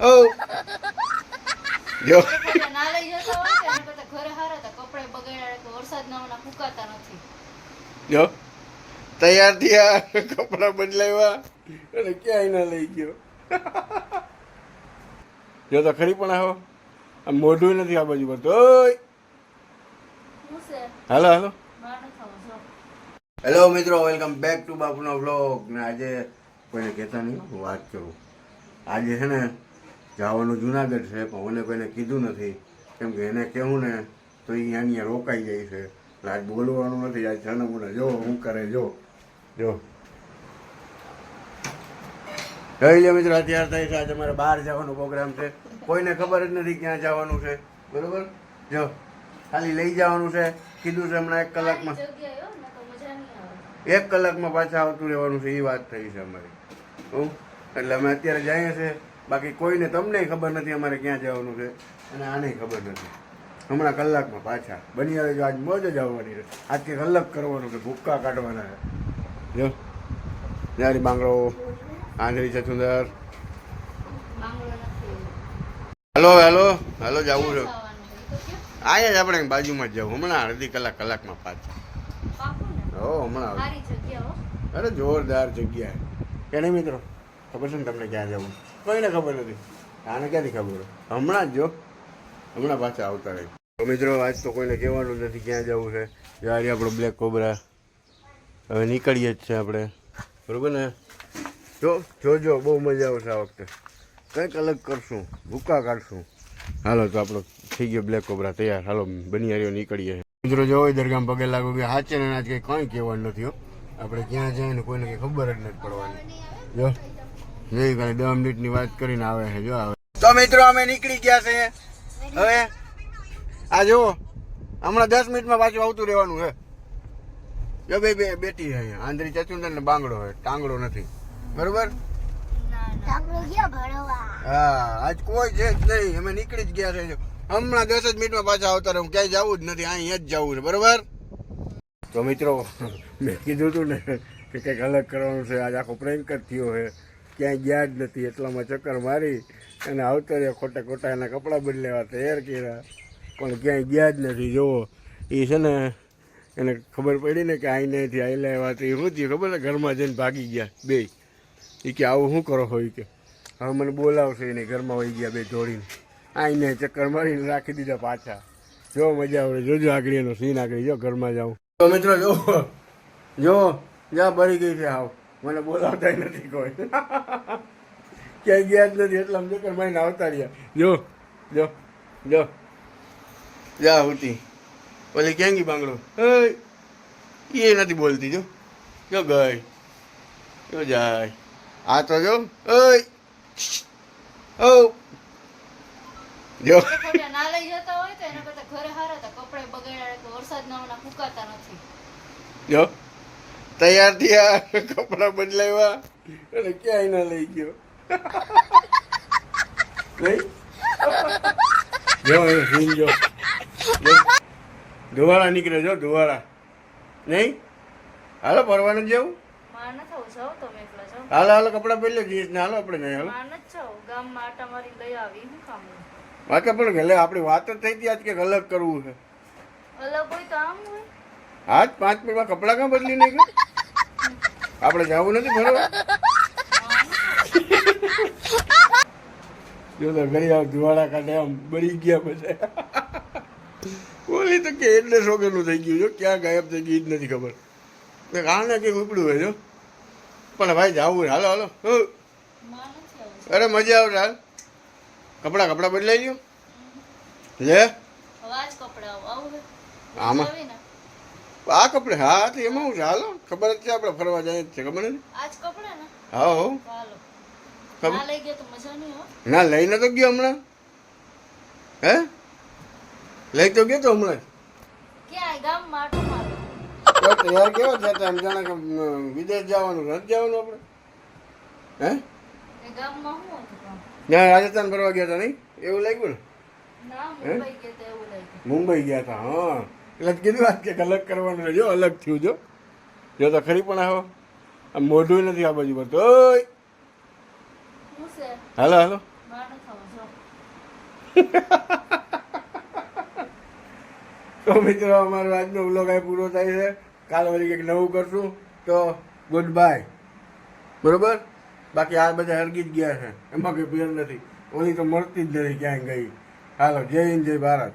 ઓ જો ના લઈ જતા હોય તો ઘરે હારા હતા કપડાં બગાડ્યા કે વરસાદ ના હોવાના નથી જો તૈયાર થયા કપડા બદલાવ્યા અને ક્યાંય ના લઈ ગયો જો તો ખરી પણ આવો આ મોઢું નથી આ બાજુ પડતું ઓય હાલો હાલો હેલો મિત્રો. વેલકમ બેક ટુ બાપુનો વ્લોગ ને આજે કોઈને કહેતા નહીં વાત કરું. આજે છે ને જવાનું જુનાગઢ છે પણ મને કોઈને કીધું નથી. કેમ કે એને કહેવું ને તો એ અહીંયા રોકાઈ જાય છે. એટલે આજ બોલવાનું નથી આજ જનમુને જો હું કરે જો. જો. જોઈ લે મિત્રો અત્યારે થાય છે આજે અમારે બહાર જવાનો પ્રોગ્રામ છે. કોઈને ખબર જ નથી ક્યાં જવાનું છે. બરોબર? જો. ખાલી લઈ જવાનું છે. કીધું છે હમણાં એક કલાકમાં. એક કલાકમાં પાછા આવતું રહેવાનું છે એ વાત થઈ છે અમારી. હું? એટલે અમે અત્યારે જઈએ છીએ. બાકી કોઈને તમને ખબર નથી અમારે ક્યાં જવાનું છે અને આને ખબર નથી. હમણાં કલાકમાં પાછા. બની આવે જો આજ મોજ જ આવવાની છે. આજ કંઈક અલગ કરવાનું છે ભૂક્કા કાઢવાના છે. જો. જારી બાંગડો. આંધળી છે સુંદર હેલો હલો. હેલો જવું છે? અહીંયા જ આપણે બાજુમાં જ જવું હમણાં અડધી કલાક કલાકમાં પાછા. હો હમણાં અરે જોરદાર જગ્યા કે નહીં મિત્રો? ખબર છે ને તમને ક્યાં જવું? કોઈને ખબર નથી. આને ક્યાંથી ખબર? હમણાં જ જો. હમણાં પાછા આવતા રહે. તો મિત્રો, આજ તો કોઈને કહેવાનું નથી ક્યાં જવું છે. જ્યારે આપણો બ્લેક કોબરા. હવે નીકળીએ જ છે આપણે. બરાબર ને? જો, જોજો, બહુ મજા આવશે આ વખતે. કંઈક અલગ કરશું, ભૂકા કાઢશું. હાલો, તો આપણો થઈ ગયો બ્લેક કોબરા તૈયાર. હાલો, બની હારીઓ નીકળીએ. મિત્રો, જો દરગામ પગે લાગુ કે હાચે ને આજ કંઈ કંઈ કહેવાનું નથી, હો. આપણે ક્યાં જાય ને કોઈને કંઈ ખબર જ નથી પડવાની. જો. નહીં ભાઈ દસ મિનિટની વાત કરીને આવે છે જો આવે. તો મિત્રો અમે નીકળી ગયા છે. હવે આ જુઓ હમણાં દસ મિનિટમાં પાછું આવતું રહેવાનું છે. જો બે બે બેટી છે આંધરી ચચુંદર ને બાંગડો હોય ટાંગડો નથી. બરોબર? ના ના હા આજ કોઈ છે જ નહીં અમે નીકળી જ ગયા છે હમણાં દસ જ મિનિટમાં પાછા આવતા રહે ક્યાંય જવું જ નથી અહીંયા જ જવું છે બરોબર? તો મિત્રો મેં કીધું હતું ને કે કંઈક અલગ કરવાનું છે આજ આખો પ્રેન્ક જ થયો છે. ક્યાંય ગયા જ નથી, એટલામાં ચક્કર મારી અને આવતા રહ્યા ખોટા ખોટા એના કપડાં બદલેવા તૈયાર કર્યા. પણ ક્યાંય ગયા જ નથી, જુઓ. એ છે ને, એને ખબર પડી ને કે અહીંયાથી આવેલા લેવા તો એ શું થયું ખબર ને ઘરમાં જઈને ભાગી ગયા, બે. એ કે, આવું શું કરો હોય કે, હવે મને બોલાવશે. એને ઘરમાં વહી ગયા બે જોડીને. આઈને ચક્કર મારીને રાખી દીધા પાછા. જો મજા આવે જોજો આગળ એનો સીન આગળ, જો ઘરમાં જાઉં. તો મિત્રો જો જો જ્યાં બળી ગઈ છે હાવ મને બોલાવતા નથી કોઈ. ક્યાંય ગયા જ નથી એટલે સમજો કે મારીને આવતા રહ્યા. જો જો જો. જા હોતી ઓલી ક્યાં ગઈ બાંગડો એ નથી બોલતી જો. જો ગઈ. જો જાય. આ તો જો. ઓય ઓ જો. ના લઈ જતા હોય તો એના કરતાં ઘરે હારા હતા કપડાં બગાડ્યા વરસાદ ના હોવાના નથી. જો. તૈયાર થયા કપડા બદલાવ્યા અને ક્યાંય ના લઈ ગયો. નહીં જો સીન જો. ધુવાળા નીકળે જો ધુવાળા. નહીં? હાલો પરવાનું જવું હાલો હાલો કપડા પહેલે જઈશ ને હાલો આપણે નહીં હાલો. વાત પણ ગલે આપણી વાત જ થઈ હતી આજ કે અલગ કરવું છે. હા પાંચ મિનિટમાં કપડાં ક્યાં બદલી નહીં ગયું આપણે જવું નથી ફરવા જો તો ઘરે આવ ધુવાડા કાઢે આમ બળી ગયા પછી. બોલી તો કે એટલે શોકેલું થઈ ગયું. જો ક્યાં ગાયબ થઈ ગયું જ નથી ખબર. મેં કારણે કંઈક ઉપડ્યું હોય જો. પણ ભાઈ જવું હાલો હાલો. અરે મજા આવે હાલ. કપડાં કપડાં બદલાઈ ગયો લે? આમાં? આ કપડે હા તો એમાં હું છે. હાલો ખબર જ છે આપણે ફરવા જાય જ છે ખબર નથી? હા હો. ના લઈને તો ગયો હમણાં. હે? લઈ તો ગયો તો હમણાં તૈયાર કેવો છે એમ જાણે કે વિદેશ જવાનું નથી જવાનું આપણે. હે? ના રાજસ્થાન ફરવા ગયા હતા નહીં? એવું લાગ્યું ને? મુંબઈ ગયા હતા હા. એટલે કીધું વાત કે અલગ કરવાનું જો અલગ થયું જો. જો તો ખરી પણ આવો. આમ મોઢું નથી આ બાજુ પડતું. ઓય! હાલો હાલો. તો મિત્રો અમારો આજનો બ્લોગ અહીં પૂરો થાય છે. કાલે વળી કંઈક નવું કરશું તો ગુડ બાય બરોબર? બાકી આ બધા હરગી જ ગયા છે. એમાં કંઈ ફેર નથી. ઓલી તો મળતી જ નથી ક્યાંય ગઈ. હાલો જય હિન્દ જય ભારત.